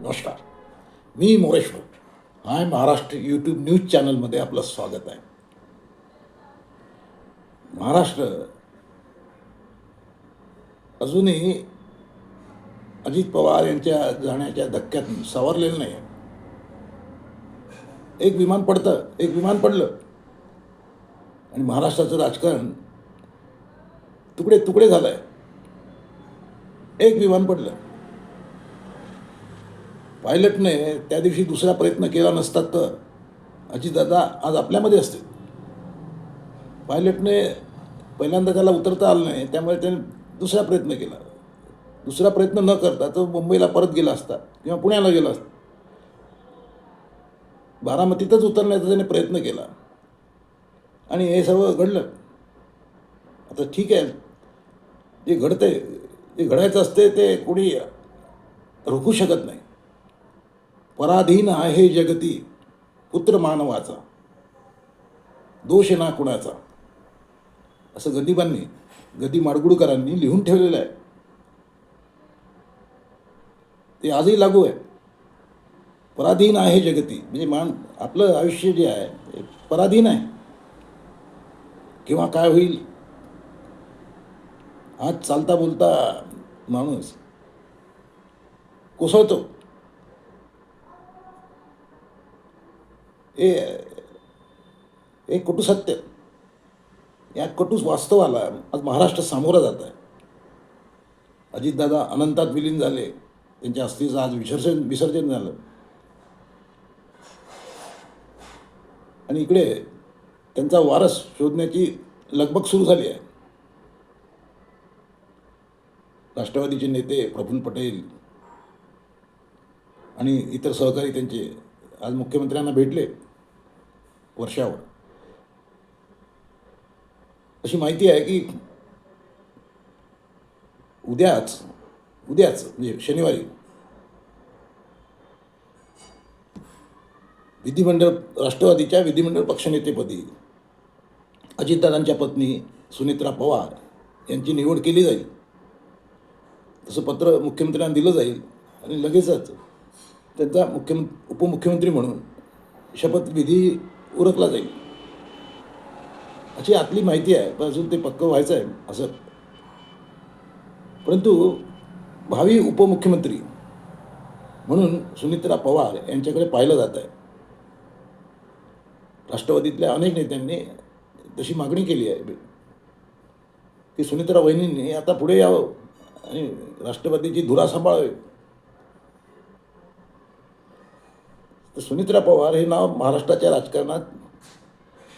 नमस्कार. मी Moreshwar hi Maharashtra YouTube news चॅनलमध्ये आपलं स्वागत आहे. महाराष्ट्र अजूनही अजित पवार यांच्या जाण्याच्या धक्क्यात सावरलेलं नाही. एक विमान पडतं एक विमान पडलं. आणि महाराष्ट्राचं राजकारण तुकडे तुकडे झालं आहे एक विमान पडलं. पायलटने त्या दिवशी दुसरा प्रयत्न केला नसता तर अजितदादा आज आपल्यामध्ये असते पायलटने पहिल्यांदा त्याला उतरता आलं नाही त्यामुळे त्याने दुसरा प्रयत्न केला. दुसरा प्रयत्न न करता तो मुंबईला परत गेला असता किंवा पुण्याला गेला असता. बारामतीतच उतरण्याचा त्याने प्रयत्न केला. आणि हे सर्व घडलं. आता ठीक आहे. जे घडते जे घडायचं असते ते कोणी रोखू शकत नाही. पराधीन आहे जगती पुत्र मानवाचा दोष ना कुणाचा? असं गदिबांनी गदी माडगुडकरांनी लिहून ठेवलेलं आहे. ते आजही लागू आहे. पराधीन आहे जगती. म्हणजे मान आपलं आयुष्य जे आहे ते पराधीन आहे. किंवा काय होईल? आज चालता बोलता माणूस कोसळतो. हे हे कटू सत्य. या कटूस वास्तवाला आज महाराष्ट्र सामोरा जात आहे. अजितदादा अनंतात विलीन झाले. त्यांच्या अस्थीचं आज विसर्जन विसर्जन झालं. आणि इकडे त्यांचा वारस शोधण्याची लगबग सुरू झाली आहे. राष्ट्रवादीचे नेते प्रफुल्ल पटेल आणि इतर सहकारी त्यांचे आज मुख्यमंत्र्यांना भेटले. वर्षावर. अशी माहिती आहे की उद्याच उद्याच म्हणजे शनिवारी विधिमंडळ राष्ट्रवादीच्या विधिमंडळ पक्षनेतेपदी अजितदादांच्या पत्नी सुनेत्रा पवार यांची निवड केली जाईल. तसं पत्र मुख्यमंत्र्यांना दिलं जाईल आणि लगेचच त्यांचा मुख्यमं उपमुख्यमंत्री म्हणून शपथविधी उरकला जाईल. अशी आतली माहिती आहे पण अजून ते पक्क व्हायचं आहे असं. परंतु भावी उपमुख्यमंत्री म्हणून सुनित्रा पवार यांच्याकडे पाहिलं जात आहे. राष्ट्रवादीतल्या अनेक नेत्यांनी तशी मागणी केली आहे. की सुनित्रा वहिनींनी आता पुढे यावं आणि राष्ट्रवादीची धुरा सांभाळावी. तर सुनित्रा पवार हे नाव महाराष्ट्राच्या राजकारणात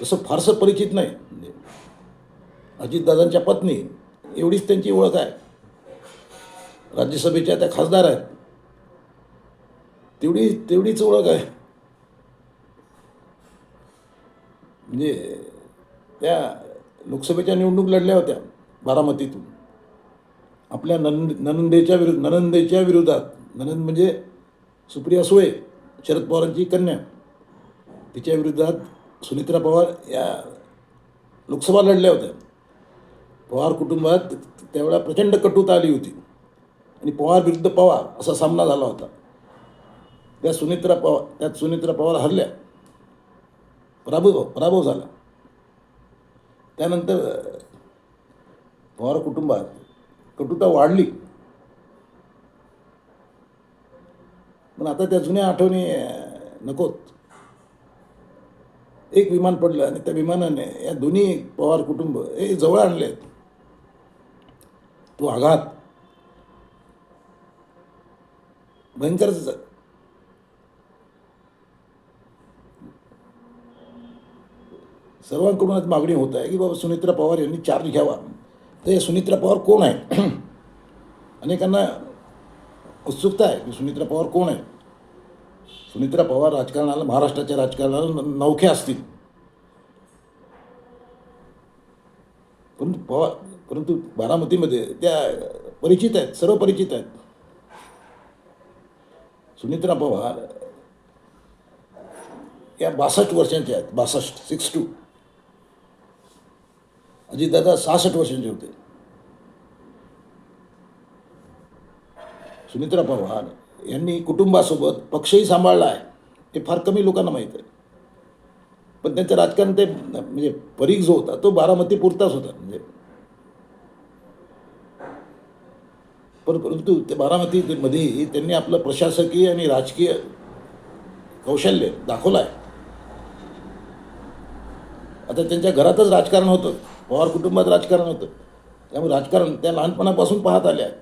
तसं फारसं परिचित नाही. अजितदादांच्या पत्नी एवढीच त्यांची ओळख आहे. राज्यसभेच्या त्या खासदार आहेत. तेवढी तेवढीच ओळख आहे. म्हणजे त्या लोकसभेच्या निवडणूक लढल्या होत्या बारामतीतून. आपल्या नन ननंदेच्या विरुद्ध ननंदेच्या विरोधात ननंद म्हणजे सुप्रिया सुळे. शरद पवारांची कन्या. तिच्या विरोधात सुनित्रा पवार या लोकसभा लढल्या होत्या. पवार कुटुंबात त्यावेळा प्रचंड कटुता आली होती. आणि पवार विरुद्ध पवार असा सामना झाला होता. त्या सुनित्रा पवार त्यात सुनित्रा पवार हरल्या. पराभव पराभव झाला. त्यानंतर पवार कुटुंबात कटुता वाढली. पण आता त्या जुन्या आठवणी नकोत. एक विमान पडलं आणि त्या विमानाने या दोन्ही पवार कुटुंब हे जवळ आणले आहेत. तो आघात. भयंकरच आहे. सर्वांकडूनच मागणी होत आहे की बाबा सुनित्रा पवार यांनी चार्ज घ्यावा. तर हे सुनित्रा पवार कोण आहे अनेकांना उत्सुकता आहे की सुमित्रा पवार कोण आहे सुनित्रा पवार राजकारणाला महाराष्ट्राच्या राजकारणाला न- नवख्या असतील. परंतु पवार परंतु बारामतीमध्ये त्या परिचित आहेत सर्व परिचित आहेत. सुनित्रा पवार या बासष्ट वर्षांच्या आहेत बासष्ट सिक्स टू अजितदादा सहासष्ट वर्षांचे होते. सुनित्रा पवार यांनी कुटुंबासोबत पक्षही सांभाळला आहे. ते फार कमी लोकांना माहीत आहे. पण त्यांचं राजकारण ते म्हणजे परीघ जो होता तो बारामती पुरताच होता. म्हणजे पर परंतु ते बारामतीमध्ये त्यांनी आपलं प्रशासकीय आणि राजकीय कौशल्य दाखवलं आहे आता त्यांच्या घरातच राजकारण होतं. पवार कुटुंबात राजकारण होतं. त्यामुळे राजकारण त्या लहानपणापासून पाहत आल्या आहेत.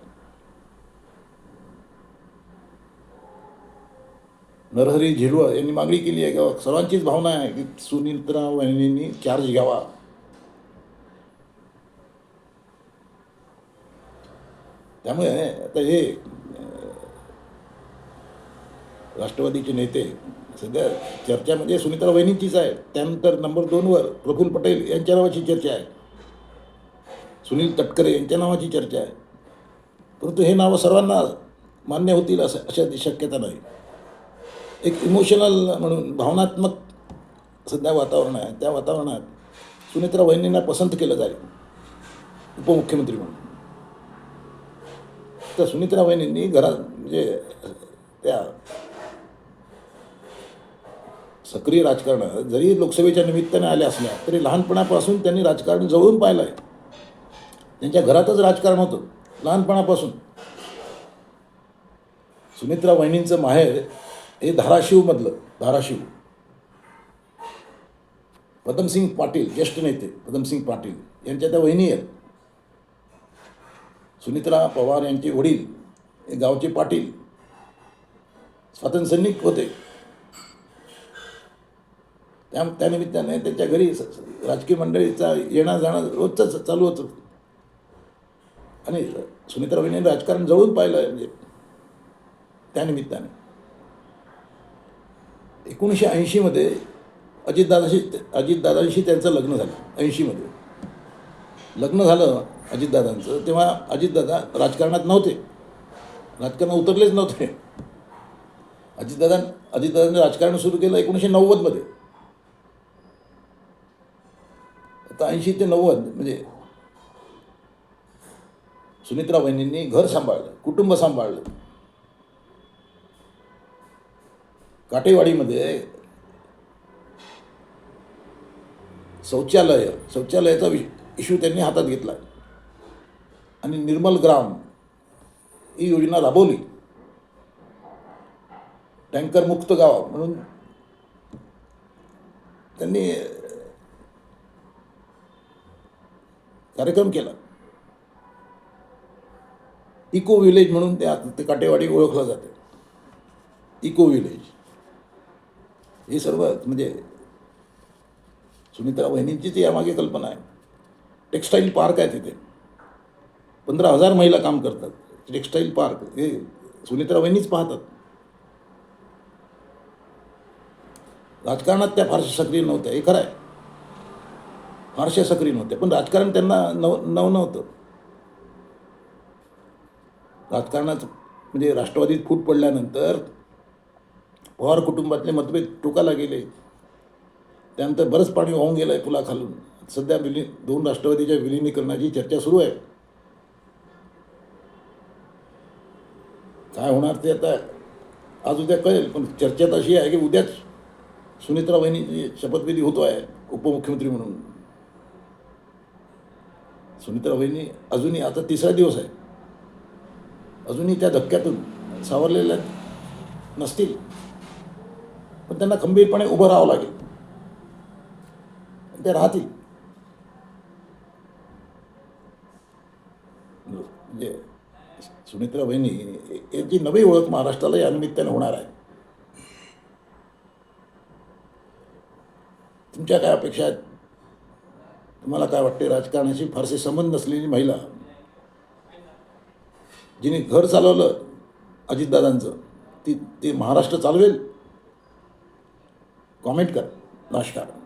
नरहरी झिरवळ यांनी मागणी केली आहे किंवा सर्वांचीच भावना आहे की सुनीत्रा वहिनींनी चार्ज घ्यावा. त्यामुळे आता हे राष्ट्रवादीचे नेते सध्या चर्चा म्हणजे सुनीत्रा वहिनींचीच आहे. त्यानंतर नंबर दोनवर प्रफुल्ल पटेल यांच्या नावाची चर्चा आहे. सुनील तटकरे यांच्या नावाची चर्चा आहे. परंतु हे नावं सर्वांना मान्य होतील असं अशा शक्यता नाही. एक इमोशनल म्हणून भावनात्मक सध्या वातावरण आहे. त्या वातावरणात सुनेत्रा वहिनींना पसंत केलं जाईल. उपमुख्यमंत्री म्हणून. तर सुनित्रा वहिनींनी घरात म्हणजे त्या सक्रिय राजकारणात जरी लोकसभेच्या निमित्ताने आल्या असल्या तरी लहानपणापासून त्यांनी राजकारण जवळून पाहिलं आहे. त्यांच्या घरातच राजकारण होतं लहानपणापासून. सुमित्रा वहिनींचं माहेर हे धाराशिवमधलं धाराशिव. पदमसिंग पाटील ज्येष्ठ नेते पदमसिंग पाटील यांच्या त्या वहिनी आहेत. सुनित्रा पवार यांचे वडील हे गावचे पाटील. स्वातंत्र्यसैनिक होते. त्या त्यानिमित्ताने त्यांच्या घरी राजकीय मंडळीचा येणं जाणं रोजचं चालू होतं आणि सुनित्रा वहिनी राजकारण जवळून पाहिलं म्हणजे त्यानिमित्ताने एकोणीसशे ऐंशीमध्ये अजितदादाशी अजितदादांशी त्यांचं लग्न झालं ऐंशीमध्ये लग्न झालं अजितदादांचं तेव्हा अजितदादा राजकारणात नव्हते. राजकारणात उतरलेच नव्हते. अजितदादा अजितदादांनी राजकारण सुरू केलं एकोणीसशे नव्वदमध्ये आता ऐंशी ते नव्वद म्हणजे सुनित्रा बहिणींनी घर सांभाळलं कुटुंब सांभाळलं. काटेवाडीमध्ये शौचालय शौचालयाचा विश इश्यू त्यांनी हातात घेतला. आणि निर्मल ग्राम ही योजना राबवली. टँकर मुक्त गाव म्हणून त्यांनी कार्यक्रम केला. इको विलेज म्हणून ते आता ते काटेवाडी ओळखलं जाते. इको विलेज हे सर्व म्हणजे सुनीता वहिनींचीच यामागे कल्पना आहे. टेक्स्टाईल पार्क आहे तिथे. पंधरा हजार महिला काम करतात. टेक्स्टाईल पार्क हे सुनीता वहिनीच पाहतात. राजकारणात त्या फारशा सक्रिय नव्हत्या. हे खरं आहे. फारशा सक्रिय नव्हत्या. पण राजकारण त्यांना नव नव नव्हतं. राजकारणाचं म्हणजे राष्ट्रवादीत फूट पडल्यानंतर पवार कुटुंबातले मतभेद टोकाला गेले. त्यानंतर बरंच पाणी वाहून गेलं आहे पुलाखालून. सध्या विली दोन राष्ट्रवादीच्या विलिनीकरणाची चर्चा सुरू आहे. काय होणार ते आता आज उद्या कळेल पण चर्चा तर अशी आहे की उद्याच सुनित्रा वहिनी शपथविधी होतो आहे उपमुख्यमंत्री म्हणून. सुनित्रा वहिनी अजूनही आता तिसरा दिवस आहे. अजूनही त्या धक्क्यातून सावरलेल्या नसतील. पण त्यांना खंबीरपणे उभं राहावं लागेल. ते राहतील. म्हणजे सुमित्रा बहिणी याची नवी ओळख महाराष्ट्राला या निमित्ताने होणार आहे. तुमच्या काय अपेक्षा आहेत? तुम्हाला काय वाटते? राजकारणाशी फारसे संबंध नसलेली महिला जिने घर चालवलं अजितदादांचं ती ती महाराष्ट्र चालवेल? कॉमेंट कर. नमस्कार.